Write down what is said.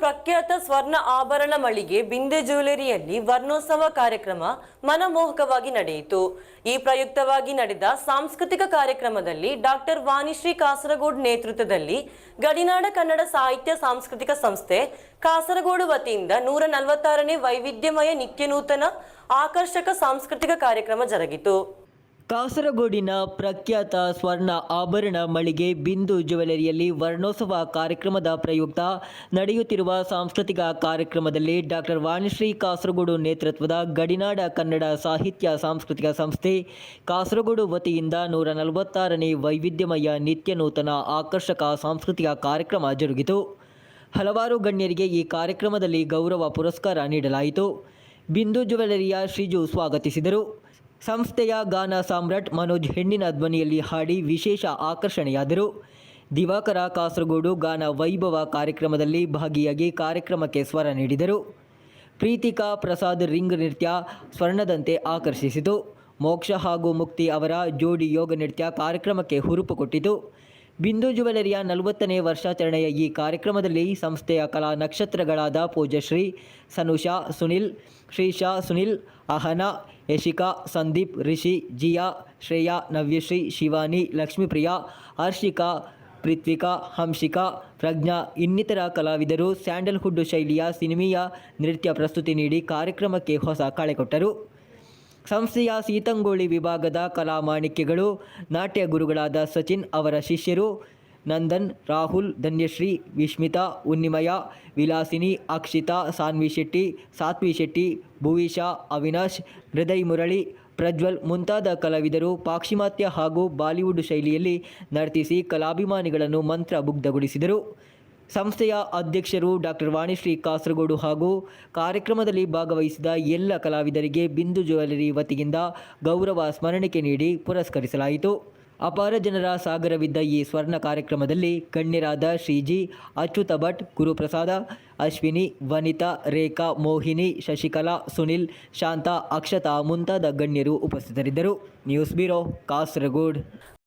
ಪ್ರಖ್ಯಾತ ಸ್ವರ್ಣ ಆಭರಣ ಮಳಿಗೆ ಬಿಂದೆ ಜ್ಯುವೆಲರಿಯಲ್ಲಿ ವರ್ಣೋತ್ಸವ ಕಾರ್ಯಕ್ರಮ ಮನಮೋಹಕವಾಗಿ ನಡೆಯಿತು. ಈ ಪ್ರಯುಕ್ತವಾಗಿ ನಡೆದ ಸಾಂಸ್ಕೃತಿಕ ಕಾರ್ಯಕ್ರಮದಲ್ಲಿ ಡಾಕ್ಟರ್ ವಾಣಿಶ್ರೀ ಕಾಸರಗೋಡು ನೇತೃತ್ವದಲ್ಲಿ ಗಡಿನಾಡ ಕನ್ನಡ ಸಾಹಿತ್ಯ ಸಾಂಸ್ಕೃತಿಕ ಸಂಸ್ಥೆ ಕಾಸರಗೋಡು ವತಿಯಿಂದ ನೂರ ನಲವತ್ತಾರನೇ ವೈವಿಧ್ಯಮಯ ನಿತ್ಯನೂತನ ಆಕರ್ಷಕ ಸಾಂಸ್ಕೃತಿಕ ಕಾರ್ಯಕ್ರಮ ಜರುಗಿತು. ಕಾಸರಗೋಡಿನ ಪ್ರಖ್ಯಾತ ಸ್ವರ್ಣ ಆಭರಣ ಮಳಿಗೆ ಬಿಂದು ಜ್ಯುವೆಲರಿಯಲ್ಲಿ ವರ್ಣೋತ್ಸವ ಕಾರ್ಯಕ್ರಮದ ಪ್ರಯುಕ್ತ ನಡೆಯುತ್ತಿರುವ ಸಾಂಸ್ಕೃತಿಕ ಕಾರ್ಯಕ್ರಮದಲ್ಲಿ ಡಾಕ್ಟರ್ ವಾಣಿಶ್ರೀ ಕಾಸರಗೋಡು ನೇತೃತ್ವದ ಗಡಿನಾಡ ಕನ್ನಡ ಸಾಹಿತ್ಯ ಸಾಂಸ್ಕೃತಿಕ ಸಂಸ್ಥೆ ಕಾಸರಗೋಡು ವತಿಯಿಂದ ನೂರ ನಲವತ್ತಾರನೇ ವೈವಿಧ್ಯಮಯ ನಿತ್ಯ ನೂತನ ಆಕರ್ಷಕ ಸಾಂಸ್ಕೃತಿಕ ಕಾರ್ಯಕ್ರಮ ಜರುಗಿತು. ಹಲವಾರು ಗಣ್ಯರಿಗೆ ಈ ಕಾರ್ಯಕ್ರಮದಲ್ಲಿ ಗೌರವ ಪುರಸ್ಕಾರ ನೀಡಲಾಯಿತು. ಬಿಂದು ಜ್ಯುವೆಲರಿಯ ಶ್ರೀಜು ಸ್ವಾಗತಿಸಿದರು. ಸಂಸ್ಥೆಯ ಗಾನ ಸಾಮ್ರಾಟ್ ಮನೋಜ್ ಹೆಣ್ಣಿನ ಧ್ವನಿಯಲ್ಲಿ ಹಾಡಿ ವಿಶೇಷ ಆಕರ್ಷಣೆಯಾದರು. ದಿವಾಕರ ಕಾಸರಗೋಡು ಗಾನ ವೈಭವ ಕಾರ್ಯಕ್ರಮದಲ್ಲಿ ಭಾಗಿಯಾಗಿ ಕಾರ್ಯಕ್ರಮಕ್ಕೆ ಸ್ವರ ನೀಡಿದರು. ಪ್ರೀತಿಕಾ ಪ್ರಸಾದ್ ರಿಂಗ್ ನೃತ್ಯ ಸ್ವರ್ಣದಂತೆ ಆಕರ್ಷಿಸಿತು. ಮೋಕ್ಷ ಹಾಗೂ ಮುಕ್ತಿ ಅವರ ಜೋಡಿ ಯೋಗ ನೃತ್ಯ ಕಾರ್ಯಕ್ರಮಕ್ಕೆ ಹುರುಪು ಕೊಟ್ಟಿತು ಬಿಂದು ಜುವೆಲರಿಯ ನಲವತ್ತನೇ ವರ್ಷಾಚರಣೆಯ ಈ ಕಾರ್ಯಕ್ರಮದಲ್ಲಿ ಸಂಸ್ಥೆಯ ಕಲಾ ನಕ್ಷತ್ರಗಳಾದ ಪೂಜಶ್ರೀ ಸನುಷಾ ಸುನಿಲ್ ಶ್ರೀಶಾ ಸುನಿಲ್, ಅಹನಾ, ಯಶಿಕಾ, ಸಂದೀಪ್, ರಿಷಿ, ಜಿಯಾ, ಶ್ರೇಯಾ, ನವ್ಯಶ್ರೀ, ಶಿವಾನಿ, ಲಕ್ಷ್ಮೀಪ್ರಿಯಾ, ಹರ್ಷಿಕಾ ಪೃಥ್ವಿಕಾ ಹಂಶಿಕಾ, ಪ್ರಜ್ಞಾ ಇನ್ನಿತರ ಕಲಾವಿದರು ಸ್ಯಾಂಡಲ್ವುಡ್ ಶೈಲಿಯ ಸಿನಿಮೀಯ ನೃತ್ಯ ಪ್ರಸ್ತುತಿ ನೀಡಿ ಕಾರ್ಯಕ್ರಮಕ್ಕೆ ಹೊಸ ಕಳೆ ಕೊಟ್ಟರು ಸಂಸ್ಥೆಯ ಸೀತಂಗೋಳಿ ವಿಭಾಗದ ಕಲಾಮಾಣಿಕ್ಯಗಳು ನಾಟ್ಯ ಗುರುಗಳಾದ ಸಚಿನ್ ಅವರ ಶಿಷ್ಯರು ನಂದನ್, ರಾಹುಲ್, ಧನ್ಯಶ್ರೀ ವಿಸ್ಮಿತಾ ಉನ್ನಿಮಯ, ವಿಲಾಸಿನಿ, ಅಕ್ಷಿತಾ, ಸಾನ್ವಿ ಶೆಟ್ಟಿ, ಸಾತ್ವಿ ಶೆಟ್ಟಿ ಭುವಿಶಾ ಅವಿನಾಶ್, ಹೃದಯ್ ಮುರಳಿ, ಪ್ರಜ್ವಲ್ ಮುಂತಾದ ಕಲಾವಿದರು ಪಾಶ್ಚಿಮಾತ್ಯ ಹಾಗೂ ಬಾಲಿವುಡ್ ಶೈಲಿಯಲ್ಲಿ ನರ್ತಿಸಿ ಕಲಾಭಿಮಾನಿಗಳನ್ನು ಮಂತ್ರಮುಗ್ಧಗೊಳಿಸಿದರು. ಸಂಸ್ಥೆಯ ಅಧ್ಯಕ್ಷರು ಡಾಕ್ಟರ್ ವಾಣಿಶ್ರೀ ಕಾಸರಗೋಡು ಹಾಗೂ ಕಾರ್ಯಕ್ರಮದಲ್ಲಿ ಭಾಗವಹಿಸಿದ ಎಲ್ಲ ಕಲಾವಿದರಿಗೆ ಬಿಂದು ಜ್ಯುವೆಲರಿ ವತಿಯಿಂದ ಗೌರವ ಸ್ಮರಣಿಕೆ ನೀಡಿ ಪುರಸ್ಕರಿಸಲಾಯಿತು. ಅಪಾರ ಜನರ ಸಾಗರವಿದ್ದ ಈ ಸ್ವರ್ಣ ಕಾರ್ಯಕ್ರಮದಲ್ಲಿ ಗಣ್ಯರಾದ ಶ್ರೀಜಿ, ಅಚ್ಯುತ ಭಟ್, ಗುರುಪ್ರಸಾದ, ಅಶ್ವಿನಿ, ವನಿತಾ, ರೇಖಾ, ಮೋಹಿನಿ, ಶಶಿಕಲಾ, ಸುನಿಲ್, ಶಾಂತಾ, ಅಕ್ಷತಾ ಮುಂತಾದ ಗಣ್ಯರು ಉಪಸ್ಥಿತರಿದ್ದರು. News bureau Kasaragod.